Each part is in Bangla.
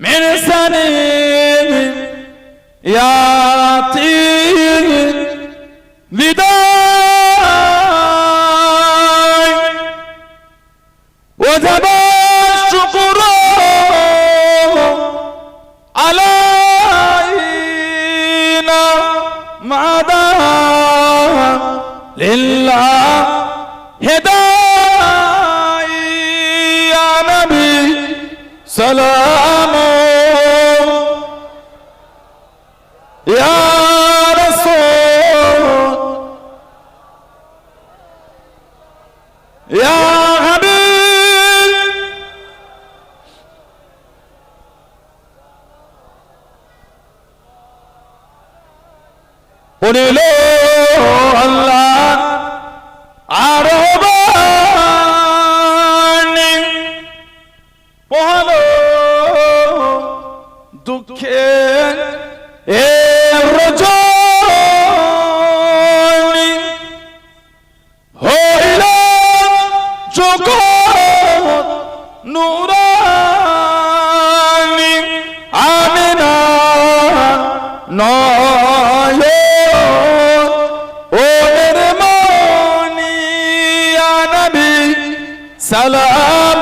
مرسل يعطي بداي وجب الشكر علينا ما دام لله هداي سلام يا رسول. يا حبيب. قل له الله দুঃখে এ রজনী হইল জগৎ নুরানি। আমিনা নয় ওদের মনি নবী সালাম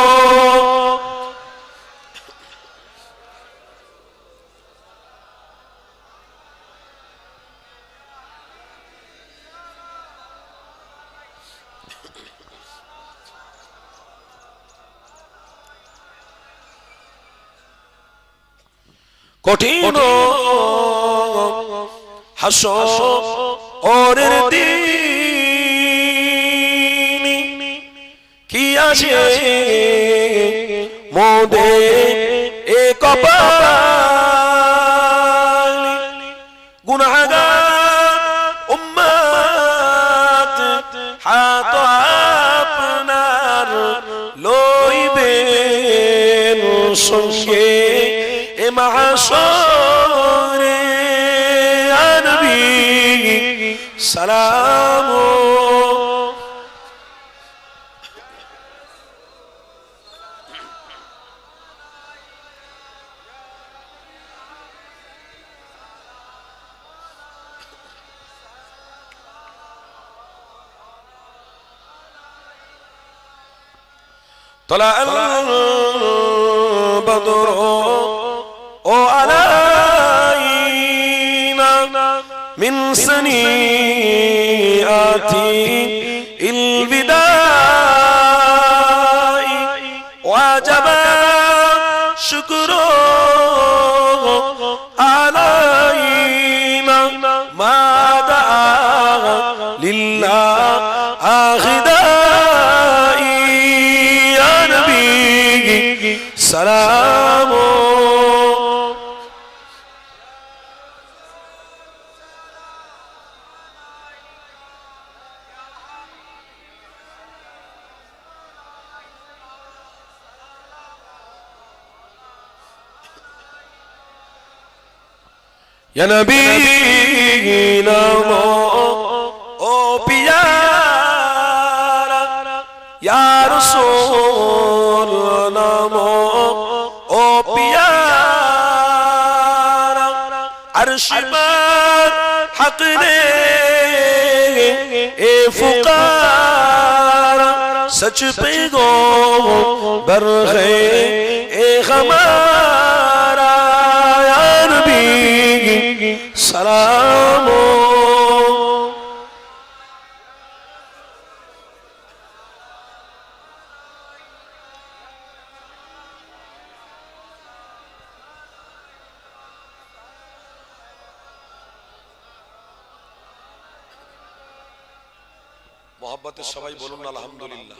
কঠিন হাসো ওরের দিন। কি আছে মোদে এ কপাল? গুনাহগার উম্মত হাত আপনার مع صوري يا النبي سلام. طلع البدر. علينا من سنيئات الوداع وجب شكر علينا ما دعا لله آخدائي يا نبي سلام يا نبينا او پیارا يا رسول نامو او پیارا عرش پر حق نے اے فقارا سچ پیغمبر ہے اے সালাম। মহাব্বতের সবাই বলুন আলহামদুলিল্লাহ।